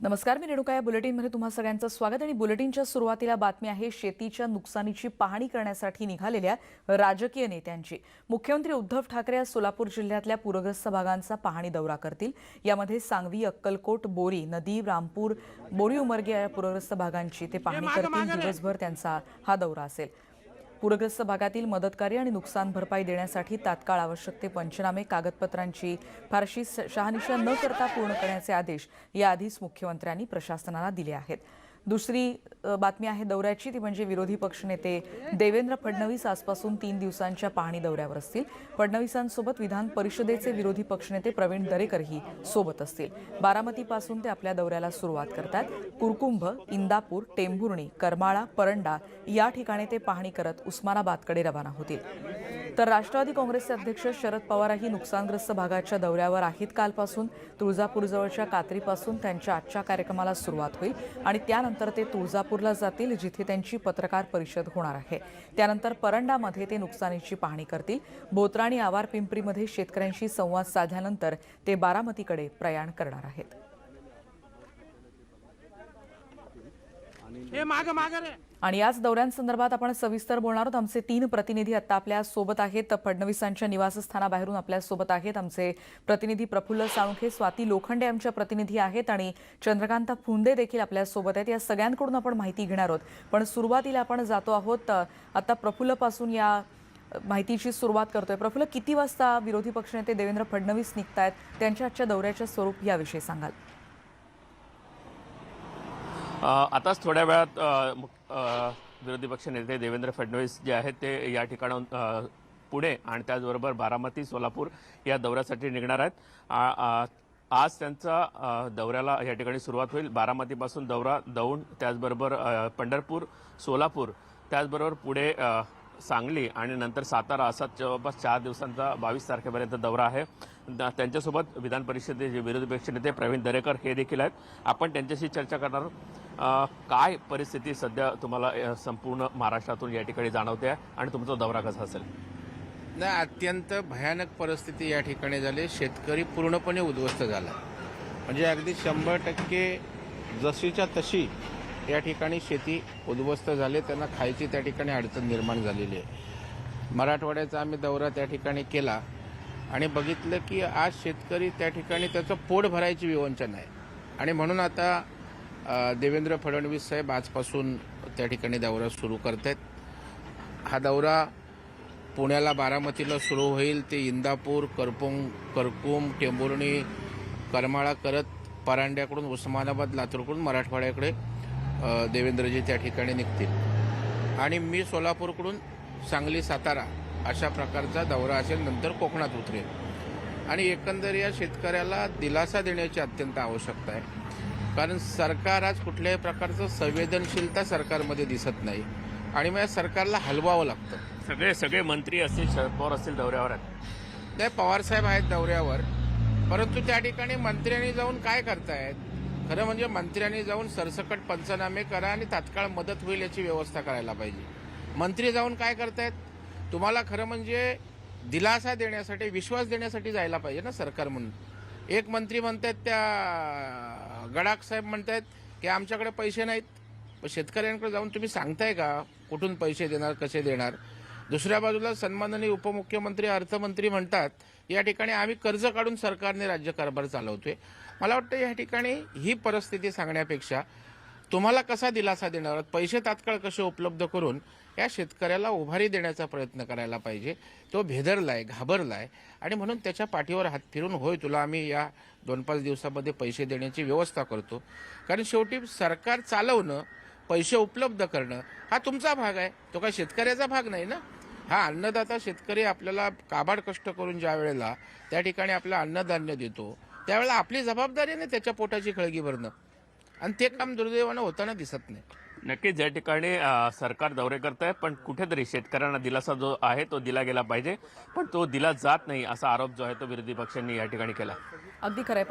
नमस्कार मी रेणुका या बुलेटिनमध्ये तुम्हा सगळ्यांचं स्वागत आणि बुलेटिनच्या सुरुवातीला बातमी आहे शेतीच्या नुकसानीची पाहणी करण्यासाठी निघालेल्या राजकीय नेत्यांची. मुख्यमंत्री उद्धव ठाकरे आज सोलापूर जिल्ह्यातल्या पूरग्रस्त भागांचा पाहणी दौरा करतील. यामध्ये सांगवी अक्कलकोट बोरी नदी रामपूर बोरी उमरगे या पूरग्रस्त भागांची ते पाहणी करतील. दिवसभर त्यांचा हा दौरा असेल. पूरग्रस्त भागातील मदतकार्य आणि नुकसान भरपाई देण्यासाठी तात्काळ आवश्यक ते पंचनामे कागदपत्रांची फारशी शहानिशा न करता पूर्ण करण्याचे आदेश याआधीच मुख्यमंत्र्यांनी प्रशासनाला दिले आहेत. दुसरी बातमी आहे दौऱ्याची ती म्हणजे विरोधी पक्षनेते देवेंद्र फडणवीस आजपासून तीन दिवसांच्या पाहणी दौऱ्यावर असतील. फडणवीसांसोबत विधान परिषदेचे विरोधी पक्षनेते प्रवीण दरेकरही सोबत असतील. बारामतीपासून ते आपल्या दौऱ्याला सुरुवात करतात. कुरकुंभ इंदापूर टेंभुर्णी करमाळा परंडा या ठिकाणी ते पाहणी करत उस्मानाबादकडे रवाना होतील. तर राष्ट्रवादी काँग्रेसचे अध्यक्ष शरद पवारही नुकसानग्रस्त भागाच्या दौऱ्यावर आहेत. कालपासून तुळजापूरजवळच्या कात्रीपासून त्यांच्या आजच्या कार्यक्रमाला सुरुवात होईल आणि त्यानंतर ते तुळजापूरला जातील जिथे त्यांची पत्रकार परिषद होणार आहे. त्यानंतर परंडामध्ये ते नुकसानीची पाहणी करतील. बोत्राणी आवार पिंपरीमध्ये शेतकऱ्यांशी संवाद साधल्यानंतर ते बारामतीकडे प्रयाण करणार आहेत हे माग माग रे आणि याच दौऱ्यांसंदर्भात आपण सविस्तर बोलणार आहोत. आमचे तीन प्रतिनिधी आता आपल्यासोबत आहेत. फडणवीसांच्या निवासस्थानाबाहेरून आपल्यासोबत आहेत. आमचे प्रतिनिधी प्रफुल्ल साळुंखे स्वाती लोखंडे आमच्या प्रतिनिधी आहेत आणि चंद्रकांत फुंदे देखील आपल्यासोबत आहेत. या सगळ्यांकडून आपण माहिती घेणार आहोत. पण सुरुवातीला आपण जातो आहोत आता प्रफुल्लपासून या माहितीची सुरुवात करतोय. प्रफुल्ल किती वाजता विरोधी पक्षनेते देवेंद्र फडणवीस निघतायत? त्यांच्या आजच्या दौऱ्याचे स्वरूप याविषयी सांगाल. आताच थोड्या वेळात विरोधी पक्ष नेते देवेंद्र फडणवीस जे आहेत ते या ठिकाणाहून पुणे आणि त्याचबरोबर बारामती सोलापूर या दौऱ्यासाठी निघणार आहेत. आ- आज त्यांचा दौऱ्याला या ठिकाणी सुरुवात होईल. बारामतीपासून दौरा दौंड त्याचबरोबर पंढरपूर सोलापूर त्याचबरोबर पुढे सांगली आणि नंतर सातारा असा जवळपास चार दिवसांचा बावीस तारखेपर्यंत दौरा आहे. त्यांच्यासोबत विधान परिषदेचे विरोधी पक्षनेते प्रवीण दरेकर हे देखील आहेत. आपण त्यांच्याशी चर्चा करणार आहोत. काय परिस्थिती सध्या तुम्हाला संपूर्ण महाराष्ट्रातून या ठिकाणी जाणवते आहे आणि तुमचा दौरा कसा असेल? नाही अत्यंत भयानक परिस्थिती या ठिकाणी झाली. शेतकरी पूर्णपणे उद्ध्वस्त झाला. म्हणजे अगदी शंभर टक्के जशीच्या तशी या ठिकाणी शेती उद्ध्वस्त झाली. त्यांना खायची त्या ठिकाणी अडचण निर्माण झालेली आहे. मराठवाड्याचा आम्ही दौरा त्या ठिकाणी केला. आणि बघितलं की आज शेतकरी त्या ठिकाणी त्याचं पोट भरायची विवंचन आहे. आणि म्हणून आता देवेंद्र फडणवीस साहेब आजपासून त्या ठिकाणी दौरा सुरू करत आहेत हा दौरा पुण्याला बारामतीला सुरू होईल ते इंदापूर करपुंग करकुम टेंभुर्णी करमाळा करत परांड्याकडून उस्मानाबाद लातूरकडून मराठवाड्याकडे देवेंद्रजी त्या ठिकाणी निघतील. आणि मी सोलापूरकडून सांगली सातारा अशा प्रकारचा दौरा असेल नंतर कोकणात उतरेल. आणि एकंदर या शेतकऱ्याला दिलासा देण्याची अत्यंत आवश्यकता आहे. कारण सरकार आज कुठल्याही प्रकारचं संवेदनशीलता सरकारमध्ये दिसत नाही. आणि मग या सरकारला हलवावं लागतं. सगळे सगळे मंत्री असतील शरद पवार असतील दौऱ्यावर आहेत. ते पवारसाहेब आहेत दौऱ्यावर. परंतु त्या ठिकाणी मंत्र्यांनी जाऊन काय करतायत? खरं म्हणजे मंत्र्यांनी जाऊन सरसकट पंचनामे करा आणि तात्काळ मदत होईल याची व्यवस्था करायला पाहिजे. मंत्री जाऊन काय करतायत? तुम्हाला खरं म्हणजे दिलासा देण्यासाठी विश्वास देण्यासाठी जायला पाहिजे ना सरकार म्हणून. एक मंत्री म्हणतात त्या गडाख साहेब म्हणतात की आमच्याकडे पैसे नाहीत. पण शेतकऱ्यांकडे जाऊन तुम्ही सांगताय का? कुठून पैसे देणार कसे देणार? दुसऱ्या बाजूला सन्माननीय उपमुख्यमंत्री अर्थमंत्री म्हणतात या ठिकाणी आम्ही कर्ज काढून सरकारने राज्यकारभार चालवतोय. मला वाटतं या ठिकाणी ही परिस्थिती सांगण्यापेक्षा तुम्हाला कसा दिलासा देणार पैसे तात्काळ कसे उपलब्ध करून या शेतकऱ्याला उभारी देण्याचा प्रयत्न करायला पाहिजे? तो भेदरलाय घाबरलाय आणि म्हणून त्याच्या पाठीवर हात फिरून होय तुला आम्ही या दोन पाच दिवसामध्ये पैसे देण्याची व्यवस्था करतो. कारण शेवटी सरकार चालवणं पैसे उपलब्ध करणं हा तुमचा भाग आहे. तो काय शेतकऱ्याचा भाग नाही ना? हा अन्नदाता शेतकरी आपल्याला काबाड कष्ट करून ज्या वेळेला त्या ठिकाणी आपलं अन्नधान्य देतो त्यावेळेला आपली जबाबदारी आहे ना त्याच्या पोटाची खळगी भरणं. आणि ते काम दुर्दैवानं होताना दिसत नाही. नक्कीच या ठिकाणी सरकार दौरे करत आहे पण कुठेतरी शेतकऱ्यांना दिलासा जो आहे तो दिला गेला पाहिजे. पण तो दिला जात नाही असा आरोप जो आहे तो विरोधी पक्षांनी या ठिकाणी केला. अगदी खरंय